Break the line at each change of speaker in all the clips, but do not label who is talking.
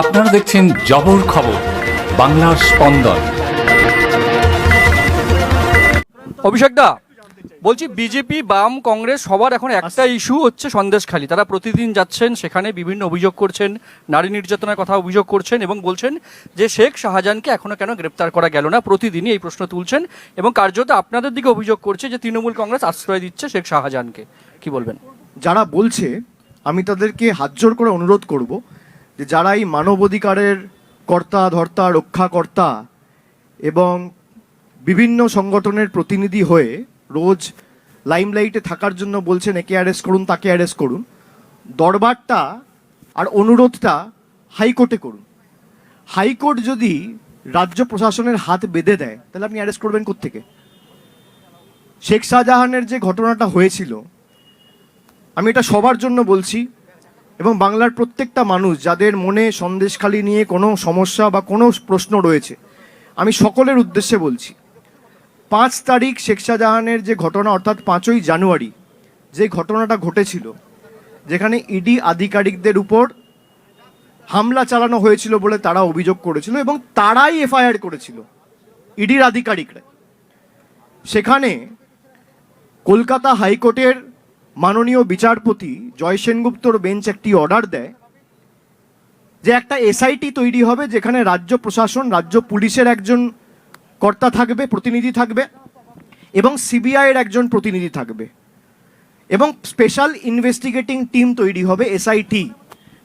আপনারা দেখছেন জবর খবর বাংলার স্পন্দন।
অভিষেক দা বলছি বিজেপি বাম কংগ্রেস সবার এখন একটা ইস্যু হচ্ছে সন্দেশখালী। তারা প্রতিদিন যাচ্ছেন সেখানে বিভিন্ন অভিযোগ করছেন নারী নির্যাতনের কথা অভিযোগ করছেন এবং বলছেন যে শেখ শাহজাহানকে এখনও কেন গ্রেপ্তার করা গেল না প্রতিদিনই এই প্রশ্ন তুলছেন এবং কার্যত আপনাদের দিকে অভিযোগ করছে যে তৃণমূল কংগ্রেস আশ্রয় দিচ্ছে শেখ শাহজাহানকে। কি বলবেন?
যারা বলছে আমি তাদেরকে হাতজোড় করে অনুরোধ করব যে যারা এই মানবাধিকারের কর্তা, ধর্তা, রক্ষাকর্তা এবং বিভিন্ন সংগঠনের প্রতিনিধি হয়ে রোজ লাইমলাইটে থাকার জন্য বলছেন, একে অ্যারেস্ট করুন, তাকে অ্যারেস্ট করুন, দরবারটা আর অনুরোধটা হাইকোর্টে করুন। হাইকোর্ট যদি রাজ্য প্রশাসনের হাত বেঁধে দেয়, তাহলে আপনি অ্যারেস্ট করবেন কোত্থেকে? শেখ শাহজাহানের যে ঘটনাটা হয়েছিল, আমি এটা সবার জন্য বলছি এবং বাংলার প্রত্যেকটা মানুষ যাদের মনে সন্দেশখালি নিয়ে কোনো সমস্যা বা কোনো প্রশ্ন রয়েছে, আমি সকলের উদ্দেশ্যে বলছি, পাঁচ তারিখ শেখ শাহজাহানের যে ঘটনা, অর্থাৎ পাঁচই জানুয়ারি, যে ঘটনাটা ঘটেছিল, যেখানে ইডি আধিকারিকদের উপর হামলা চালানো হয়েছিল বলে তারা অভিযোগ করেছিল এবং তারাই এফআইআর করেছিল ইডির আধিকারিকরা। সেখানে কলকাতা হাইকোর্টের মাননীয় বিচারপতি জয় সেনগুপ্তর বেঞ্চ একটি অর্ডার দেয় যে একটা এসআইটি তৈরি হবে যেখানে রাজ্য প্রশাসন, রাজ্য পুলিশের একজন কর্তা থাকবে, প্রতিনিধি থাকবে, এবং সিবিআইয়ের একজন প্রতিনিধি থাকবে। এবং স্পেশাল ইনভেস্টিগেটিং টিম তৈরি হবে এসআইটি,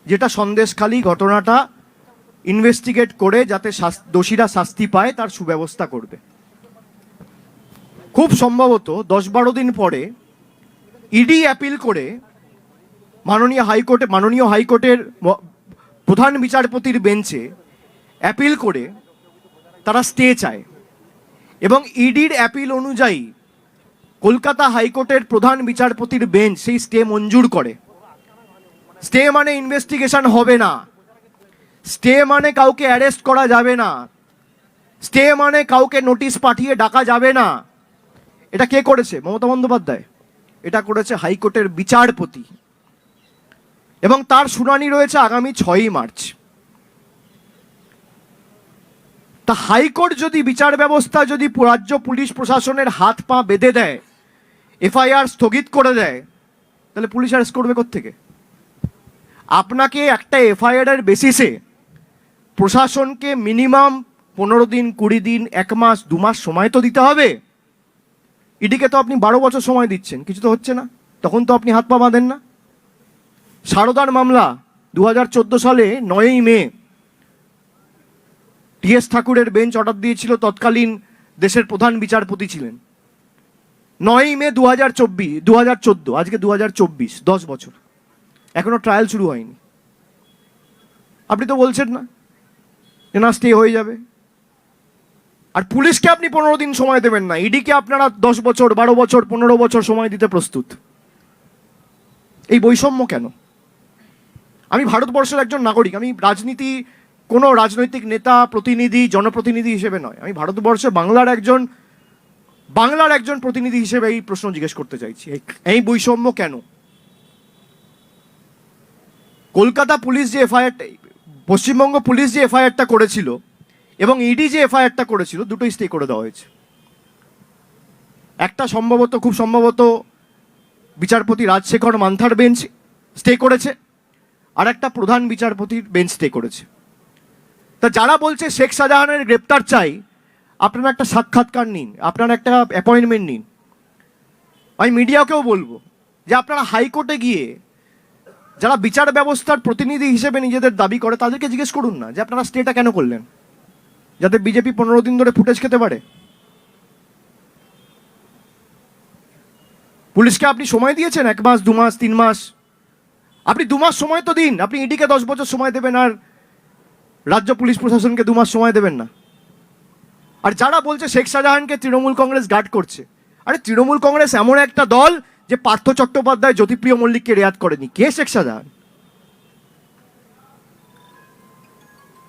যেটা সন্দেশখালী ঘটনাটা ইনভেস্টিগেট করে যাতে দোষীরা শাস্তি পায়, তার সুব্যবস্থা করবে। খুব সম্ভবত দশ বারো দিন পরে ইডি অ্যাপিল করে মাননীয় হাইকোর্টে, মাননীয় হাইকোর্টের প্রধান বিচারপতির বেঞ্চে অ্যাপিল করে তারা স্টে চায়। এবং ইডির অ্যাপিল অনুযায়ী কলকাতা হাইকোর্টের প্রধান বিচারপতির বেঞ্চ সেই স্টে মঞ্জুর করে। স্টে মানে ইনভেস্টিগেশন হবে না। স্টে মানে কাউকে অ্যারেস্ট করা যাবে না। স্টে মানে কাউকে নোটিশ পাঠিয়ে ডাকা যাবে না। এটা কে করেছে? মমতা বন্দ্যোপাধ্যায়। এটা করেছে হাইকোর্টের বিচারপতি। এবং তার শুনানি রয়েছে আগামী ছয়ই মার্চ। তা হাইকোর্ট যদি বিচার ব্যবস্থা যদি রাজ্য পুলিশ প্রশাসনের হাত পা বেঁধে দেয়, এফআইআর স্থগিত করে দেয়, তাহলে পুলিশ অ্যারেস্ট করবে থেকে আপনাকে একটা এফআইআর এর বেসিসে প্রশাসনকে মিনিমাম পনেরো দিন, কুড়ি দিন, এক মাস, দু মাস সময় তো দিতে হবে। ইডিকে তো আপনি বারো বছর সময় দিচ্ছেন, কিছু তো হচ্ছে না। তখন তো আপনি হাত পা বাঁধেন না। সারদার মামলা দু হাজার চোদ্দ সালে নয়ই মে টিএস ঠাকুরের বেঞ্চ অর্ডার দিয়েছিল, তৎকালীন দেশের প্রধান বিচারপতি ছিলেন। নয়ই মে দু হাজার চব্বিশ দু হাজার চোদ্দ, আজকে দু হাজার চব্বিশ, দশ বছর। এখনও ট্রায়াল শুরু হয়নি। আপনি তো বলছেন না যে না স্টে হয়ে যাবে। আর পুলিশকে আপনি পনেরো দিন সময় দেবেন না, ইডিকে আপনারা দশ বছর, বারো বছর, পনেরো বছর সময় দিতে প্রস্তুত। এই বৈষম্য কেন? আমি ভারতবর্ষের একজন নাগরিক, আমি রাজনীতি, কোনো রাজনৈতিক নেতা, প্রতিনিধি, জনপ্রতিনিধি হিসেবে নয়। আমি ভারতবর্ষে বাংলার একজন বাংলার একজন প্রতিনিধি হিসেবে এই প্রশ্ন জিজ্ঞেস করতে চাইছি। এই- বৈষম্য কেন? কলকাতা পুলিশ যে এফআইআরটা পশ্চিমবঙ্গ পুলিশ যে এফআইআরটা করেছিল এবং ইডি যে এফআইআরটা করেছিল, দুটোই স্টে করে দেওয়া হয়েছে। একটা সম্ভবত, খুব সম্ভবত বিচারপতি রাজশেখর মান্থার বেঞ্চ স্টে করেছে, আর একটা প্রধান বিচারপতির বেঞ্চ স্টে করেছে। তা যারা বলছে শেখ শাহজাহানের গ্রেপ্তার চাই, আপনারা একটা সাক্ষাৎকার নিন, আপনারা একটা অ্যাপয়েন্টমেন্ট নিন। আমি মিডিয়াকেও বলব যে আপনারা হাইকোর্টে গিয়ে যারা বিচার ব্যবস্থার প্রতিনিধি হিসেবে নিজেদের দাবি করে, তাদেরকে জিজ্ঞেস করুন না যে আপনারা স্টেটা কেন করলেন। যাতে বিজেপি পনেরো দিন ধরে ফুটেজ খেতে পারে। পুলিশকে আপনি সময় দিয়েছেন? এক মাস, দু মাস, তিন মাস? আপনি দু মাস সময় তো দিন। আপনি ইডিকে দশ বছর সময় দেবেন আর রাজ্য পুলিশ প্রশাসনকে দু মাস সময় দেবেন না। আর যারা বলছে শেখ শাহজাহানকে তৃণমূল কংগ্রেস গার্ড করছে, আরে তৃণমূল কংগ্রেস এমন একটা দল যে পার্থ চট্টোপাধ্যায় জ্যোতিপ্রিয় মল্লিককে রেয়াত করেনি। কে শেখ শাহজাহান?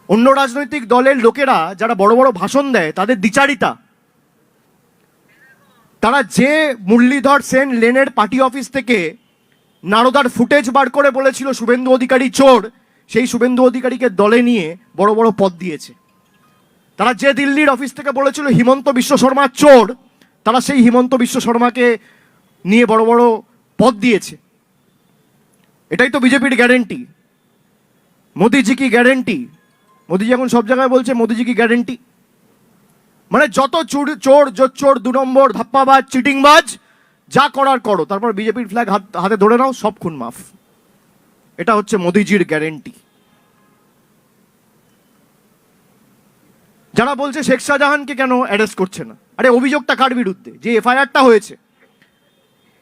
অন্য রাজনৈতিক দলের লোকেরা যারা বড় বড় ভাষণ দেয়, তাদের দ্বিচারিতা। তারা যে মুরলীধর সেন লেনের পার্টি অফিস থেকে নারদার ফুটেজ বার করে বলেছিল, শুভেন্দু অধিকারী চোর সেই শুভেন্দু অধিকারীকে দলে নিয়ে বড় বড় পদ দিয়েছে। তারা যে দিল্লির অফিস থেকে বলেছিল, হিমন্ত বিশ্ব শর্মা চোর তারা সেই হিমন্ত বিশ্ব শর্মাকে নিয়ে বড় বড় পদ দিয়েছে। এটাই তো বিজেপির গ্যারেন্টি। মোদিজি কি গ্যারেন্টি? মোদিজি এখন সব জায়গায় বলছে, মোদিজি কি গ্যারেন্টি মানে যত চোর চোর চোর দু নম্বর, ধাপ্পাবাজ, চিটিংবাজ, যা করার করো। তারপর বিজেপির ফ্ল্যাগ হাত হাতে ধরে নাও, সব খুন মাফ। এটা হচ্ছে মোদিজির গ্যারেন্টি যারা বলছে শেখ শাহজাহানকে কেন অ্যারেস্ট করছে না? আরে, অভিযোগটা কার বিরুদ্ধে? যে এফআইআরটা হয়েছে।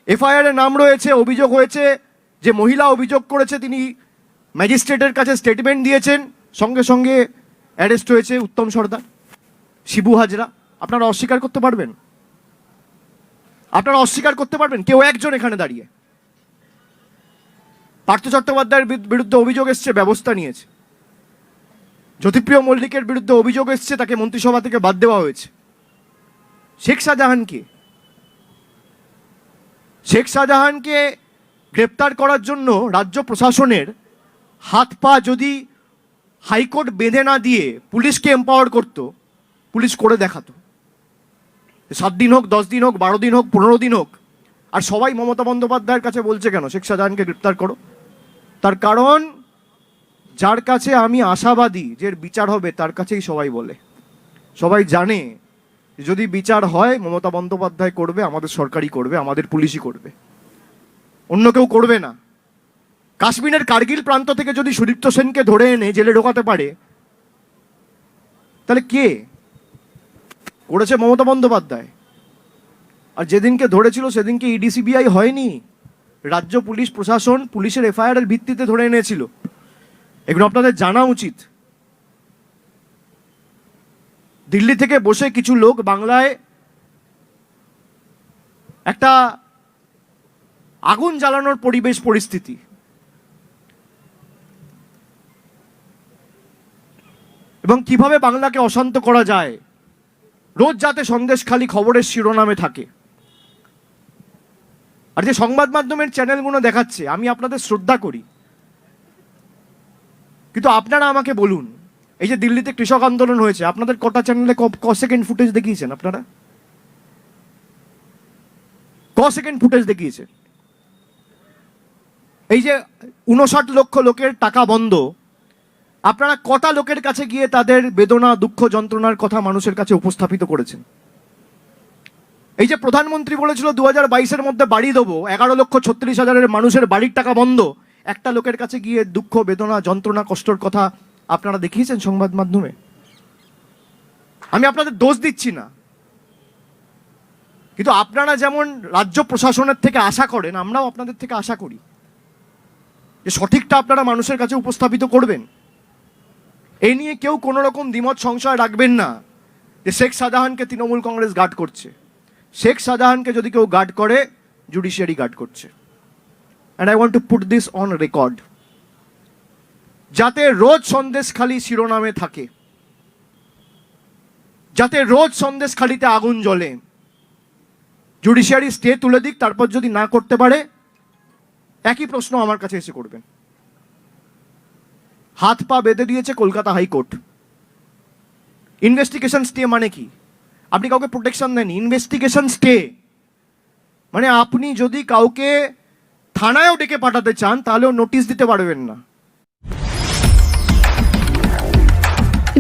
এফআইআর নাম রয়েছে, অভিযোগ হয়েছে যে মহিলা অভিযোগ করেছে, তিনি ম্যাজিস্ট্রেটের কাছে স্টেটমেন্ট দিয়েছেন। সঙ্গে সঙ্গে অ্যারেস্ট হয়েছে উত্তম সর্দার, শিবু হাজরা। আপনারা অস্বীকার করতে পারবেন। আপনারা অস্বীকার করতে পারবেন, কেউ একজন এখানে দাঁড়িয়ে। পার্থ চট্টোপাধ্যায়ের বিরুদ্ধে অভিযোগ এসছে, ব্যবস্থা নিয়েছে। জ্যোতিপ্রিয় মল্লিকের বিরুদ্ধে অভিযোগ এসছে, তাকে মন্ত্রিসভা থেকে বাদ দেওয়া হয়েছে। শেখ শাহজাহানকে শেখ শাহজাহানকে গ্রেপ্তার করার জন্য রাজ্য প্রশাসনের হাত পা যদি হাইকোর্ট বেঁধে না দিয়ে পুলিশকে এম্পাওয়ার করতো, পুলিশ করে দেখাতো। সাত দিন হোক, দশ দিন হোক, বারো দিন হোক, পনেরো দিন হোক, আর সবাই মমতা বন্দ্যোপাধ্যায়ের কাছে বলছে কেন? শেখ শাহজাহানকে গ্রেপ্তার করো। তার কারণ, যার কাছে আমি আশাবাদী যে বিচার হবে, তার কাছেই সবাই বলে। সবাই জানে, যদি বিচার হয়, মমতা বন্দ্যোপাধ্যায় করবে, আমাদের সরকারই করবে, আমাদের পুলিশই করবে। অন্য কেউ করবে না। কাশ্মীরের কার্গিল প্রান্ত থেকে যদি সুদীপ্ত সেনকে ধরে এনে জেলে ঢোকাতে পারে, তাহলে কে? করেছে মমতা বন্দ্যোপাধ্যায়। আর যেদিনকে ধরেছিল সেদিনকে ইডি সিবিআই হয়নি। রাজ্য পুলিশ প্রশাসন পুলিশের এফআইআর এর ভিত্তিতে ধরে এনেছিল। এগুলো আপনাদের জানা উচিত। দিল্লি থেকে বসে কিছু লোক বাংলায় একটা আগুন জ্বালানোর পরিবেশ, পরিস্থিতি। এবং কীভাবে বাংলাকে অশান্ত করা যায়, রোজ যাতে সন্দেশখালি খবরের শিরোনামে থাকে। আর যে সংবাদ মাধ্যমের চ্যানেলগুলো দেখাচ্ছে, আমি আপনাদের শ্রদ্ধা করি। কিন্তু আপনারা আমাকে বলুন, এই যে দিল্লিতে কৃষক আন্দোলন হয়েছে, আপনাদের কটা চ্যানেলে ক- সেকেন্ড ফুটেজ দেখিয়েছেন আপনারা? ক সেকেন্ড ফুটেজ দেখিয়েছে এই যে উনষাট লক্ষ লোকের টাকা বন্ধ আপনারা কটা লোকের কাছে গিয়ে তাদের বেদনা, দুঃখ, যন্ত্রণার কথা মানুষের কাছে উপস্থাপিত করেছেন? এই যে প্রধানমন্ত্রী বলেছিল দু হাজার বাইশের মধ্যে বাড়ি দেবো, এগারো লক্ষ ছত্রিশ হাজারের মানুষের বাড়ির টাকা বন্ধ। একটা লোকের কাছে গিয়ে দুঃখ, বেদনা, যন্ত্রণা, কষ্টর কথা আপনারা দেখিয়েছেন সংবাদ মাধ্যমে? আমি আপনাদের দোষ দিচ্ছি না। কিন্তু আপনারা যেমন রাজ্য প্রশাসনের থেকে আশা করেন, আমরাও আপনাদের থেকে আশা করি। যে সঠিকটা আপনারা মানুষের কাছে উপস্থাপিত করবেন। এই নিয়ে কেউ কোনো রকম দ্বিমত সংশয় রাখবেন না যে শেখ শাহজাহানকে তৃণমূল কংগ্রেস গার্ড করছে। শেখ শাহজাহানকে যদি কেউ গার্ড করে, জুডিশিয়ারি গার্ড করছে। And I want to put this on record যাতে রোজ সন্দেশ খালি শিরোনামে থাকে। যাতে রোজ সন্দেশ খালিতে আগুন জ্বলে। জুডিশিয়ারি স্টে তুলে দিক, তারপর যদি না করতে পারে, একই প্রশ্ন আমার কাছে এসে করবেন। হাত পা বেঁধে দিয়েছে কলকাতা হাইকোর্ট। ইনভেস্টিগেশন স্টে মানে কি? আপনি কাউকে প্রোটেকশন দেন ইনভেস্টিগেশন স্টে মানে আপনি যদি কাউকে থানায়ও ডেকে পাঠাতে চান, তাহলেও নোটিশ দিতে পারবেন না।